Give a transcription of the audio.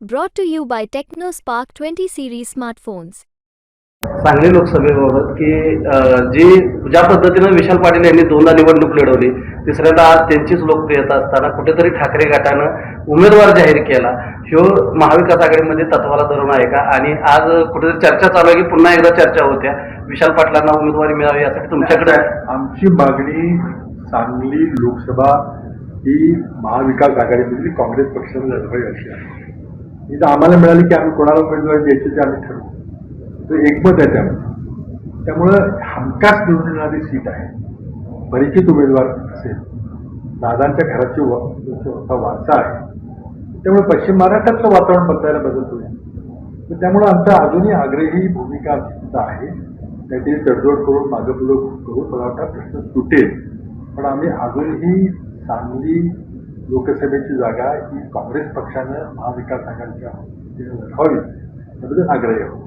Brought to you by TechnoSpark 20 series smartphones. Sangli लोकसभेबाबत की अं, जी ज्या पद्धतीनं विशाल पाटील यांनी दोनदा निवडणूक लढवली तिसऱ्यांदा आज त्यांचीच लोकप्रियता असताना कुठेतरी ठाकरे गटानं उमेदवार जाहीर केला. ह्यो महाविकास आघाडीमध्ये तत्वाला धरून आहे का? आणि आज कुठेतरी चर्चा चालू आहे की पुन्हा एकदा चर्चा होत्या. विशाल पाटलांना उमेदवारी मिळावी यासाठी तुमच्याकडे आमची मागणी सांगली लोकसभा ही महाविकास आघाडीमधली काँग्रेस पक्षाला लढवावी अशी आहे. इथं आम्हाला मिळाली की आम्ही कोणाला उमेदवारी द्यायची ते आम्ही ठरवू. तर एकमत आहे त्यामध्ये त्यामुळं हमखास निवडून येणारी सीट आहे. परिचित उमेदवार असेल. दादांच्या घराची वारसा आहे. त्यामुळे पश्चिम महाराष्ट्रातलं वातावरण बदलायला बदल होईल तर त्यामुळे आमचा अजूनही आग्रही भूमिका आमची आहे. काहीतरी तडजोड करून मागं पुढं करून मला वाटतं प्रश्न सुटेल. पण आम्ही अजूनही सांगली लोकसभेची जागा ही काँग्रेस पक्षानं महाविकास आघाडीच्या वतीनं लढवावी याबद्दल आग्रही आहोत.